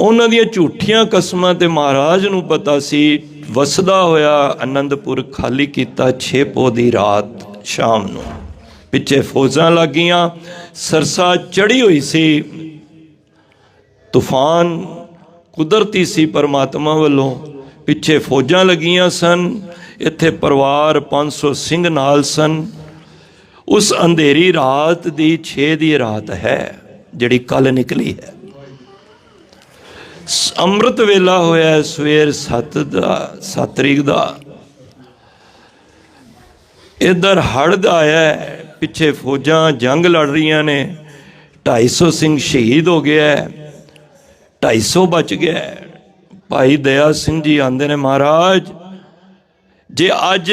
ਉਹਨਾਂ ਦੀਆਂ ਝੂਠੀਆਂ ਕਸਮਾਂ ਤੇ ਮਹਾਰਾਜ ਨੂੰ ਪਤਾ ਸੀ, ਵਸਦਾ ਹੋਇਆ ਆਨੰਦਪੁਰ ਖਾਲੀ ਕੀਤਾ ਛੇ ਪੋ ਦੀ ਰਾਤ ਸ਼ਾਮ ਨੂੰ। ਪਿੱਛੇ ਫੌਜਾਂ ਲੱਗੀਆਂ, ਸਰਸਾ ਚੜੀ ਹੋਈ ਸੀ। ਤੂਫਾਨ ਕੁਦਰਤੀ ਸੀ ਪਰਮਾਤਮਾ ਵੱਲੋਂ। ਪਿੱਛੇ ਫੌਜਾਂ ਲੱਗੀਆਂ ਸਨ, ਇੱਥੇ ਪਰਿਵਾਰ 500 ਸਿੰਘ ਨਾਲ ਸਨ। ਉਸ ਅੰਧੇਰੀ ਰਾਤ ਦੀ 6 ਦੀ ਰਾਤ ਹੈ, ਜਿਹੜੀ ਕੱਲ ਨਿਕਲੀ ਹੈ। ਅੰਮ੍ਰਿਤ ਵੇਲਾ ਹੋਇਆ ਸਵੇਰ 7 ਦਾ 7 ਤਰੀਕ ਦਾ। ਇਧਰ ਹੜ੍ਹ ਆਇਆ ਪਿੱਛੇ ਫੌਜਾਂ, ਜੰਗ ਲੜ ਰਹੀਆਂ ਨੇ। 250 ਸਿੰਘ ਸ਼ਹੀਦ ਹੋ ਗਿਆ ਹੈ 250 ਬਚ ਗਿਆ ਭਾਈ ਦਇਆ ਸਿੰਘ ਜੀ ਆਂਦੇ ਨੇ, ਮਹਾਰਾਜ, ਜੇ ਅੱਜ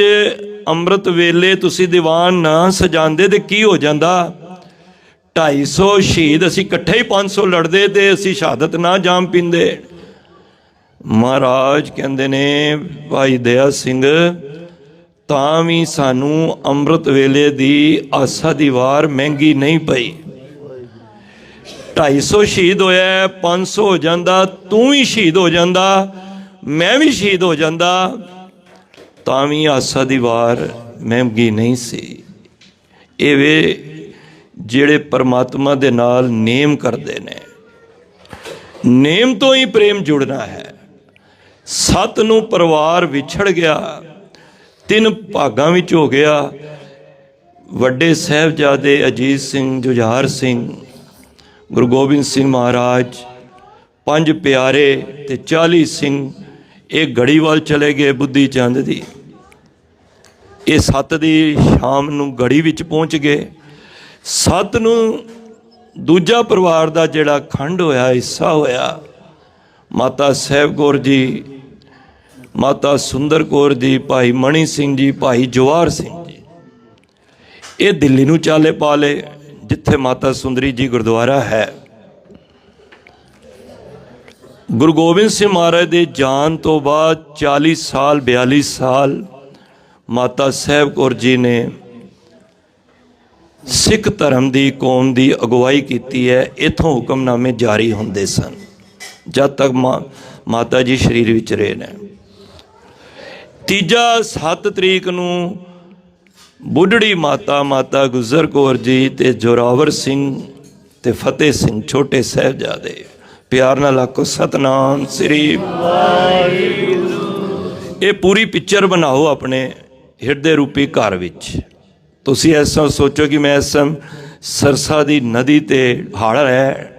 ਅੰਮ੍ਰਿਤ ਵੇਲੇ ਤੁਸੀਂ ਦੀਵਾਨ ਨਾ ਸਜਾਉਂਦੇ ਤੇ ਕੀ ਹੋ ਜਾਂਦਾ? 250 ਸ਼ਹੀਦ ਅਸੀਂ ਇਕੱਠੇ ਹੀ 500 ਲੜਦੇ ਤੇ ਅਸੀਂ ਸ਼ਹਾਦਤ ਨਾ ਜਾਮ ਪਿੰਦੇ। ਮਹਾਰਾਜ ਕਹਿੰਦੇ ਨੇ ਭਾਈ ਦਇਆ ਸਿੰਘ ਤਾਂ ਵੀ ਸਾਨੂੰ ਅੰਮ੍ਰਿਤ ਵੇਲੇ ਦੀ ਆਸਾ ਦੀ ਵਾਰ ਮਹਿੰਗੀ ਨਹੀਂ ਪਈ। 250 ਸ਼ਹੀਦ ਹੋਇਆ ਹੈ, 500 ਹੋ ਜਾਂਦਾ ਤੂੰ ਵੀ ਸ਼ਹੀਦ ਹੋ ਜਾਂਦਾ ਮੈਂ ਵੀ ਸ਼ਹੀਦ ਹੋ ਜਾਂਦਾ। ਤਾਂ ਵੀ ਆਸਾ ਦੀ ਵਾਰ ਮਹਿੰਗੀ ਨਹੀਂ ਸੀ। ਇਹ ਵੇ ਜਿਹੜੇ ਪਰਮਾਤਮਾ ਦੇ ਨਾਲ ਨੇਮ ਕਰਦੇ ਨੇ। ਨੇਮ ਤੋਂ ਹੀ ਪ੍ਰੇਮ ਜੁੜਨਾ ਹੈ। ਸਤ ਨੂੰ ਪਰਿਵਾਰ ਵਿਛੜ ਗਿਆ, ਤਿੰਨ ਭਾਗਾਂ ਵਿੱਚ ਹੋ ਗਿਆ। ਵੱਡੇ ਸਾਹਿਬਜ਼ਾਦੇ ਅਜੀਤ ਸਿੰਘ, ਜੁਝਾਰ ਸਿੰਘ, ਗੁਰੂ ਗੋਬਿੰਦ ਸਿੰਘ ਮਹਾਰਾਜ, ਪੰਜ ਪਿਆਰੇ ਤੇ 40 ਸਿੰਘ, ਇਹ ਗੜੀਵਾਲ ਚਲੇ ਗਏ ਬੁੱਧੀ ਚੰਦ ਦੀ। ਇਹ ਸੱਤ ਦੀ ਸ਼ਾਮ ਨੂੰ ਗੜੀ ਵਿੱਚ ਪਹੁੰਚ ਗਏ। ਸੱਤ ਨੂੰ ਦੂਜਾ ਪਰਿਵਾਰ ਦਾ ਜਿਹੜਾ ਖੰਡ ਹੋਇਆ, ਹਿੱਸਾ ਹੋਇਆ, ਮਾਤਾ ਸਾਹਿਬ ਕੌਰ ਜੀ, ਮਾਤਾ ਸੁੰਦਰ ਕੌਰ ਜੀ, ਭਾਈ ਮਣੀ ਸਿੰਘ ਜੀ, ਭਾਈ ਜਵਾਰ ਸਿੰਘ ਜੀ, ਇਹ ਦਿੱਲੀ ਨੂੰ ਚਾਲੇ ਪਾ ਲਏ ਜਿੱਥੇ ਮਾਤਾ ਸੁੰਦਰੀ ਜੀ ਗੁਰਦੁਆਰਾ ਹੈ। ਗੁਰੂ ਗੋਬਿੰਦ ਸਿੰਘ ਮਹਾਰਾਜ ਦੇ ਜਾਣ ਤੋਂ ਬਾਅਦ 40 ਸਾਲ 42 ਸਾਲ ਮਾਤਾ ਸਾਹਿਬ ਕੌਰ ਜੀ ਨੇ ਸਿੱਖ ਧਰਮ ਦੀ ਕੌਮ ਦੀ ਅਗਵਾਈ ਕੀਤੀ ਹੈ, ਇਥੋਂ ਹੁਕਮਨਾਮੇ ਜਾਰੀ ਹੁੰਦੇ ਸਨ। ਜਦ ਤੱਕ ਮਾ- ਮਾਤਾ ਜੀ ਸਰੀਰ ਵਿੱਚ ਰਹੇ ਨੇ। ਤੀਜਾ 7 ਤਰੀਕ ਨੂੰ ਬੁੱਢੜੀ ਮਾਤਾ ਮਾਤਾ ਗੁਜਰ ਕੌਰ ਜੀ ਤੇ ਜੋਰਾਵਰ ਸਿੰਘ ਤੇ ਫਤਿਹ ਸਿੰਘ ਛੋਟੇ ਸਾਹਿਬਜ਼ਾਦੇ। ਪਿਆਰ ਨਾਲ ਆਖੋ, ਸਤਨਾਮ ਸ੍ਰੀ ਇਹ ਪੂਰੀ ਪਿਕਚਰ ਬਣਾਓ ਆਪਣੇ ਹਿਰਦੇ ਰੂਪੀ ਘਰ ਵਿੱਚ। ਤੁਸੀਂ ਇਸ ਐਸਾ ਸੋਚੋ ਕਿ ਮੈਂ ਇਸ ਸਮ ਸਰਸਾ ਦੀ ਨਦੀ ਤੇ ਹੜ ਹੈ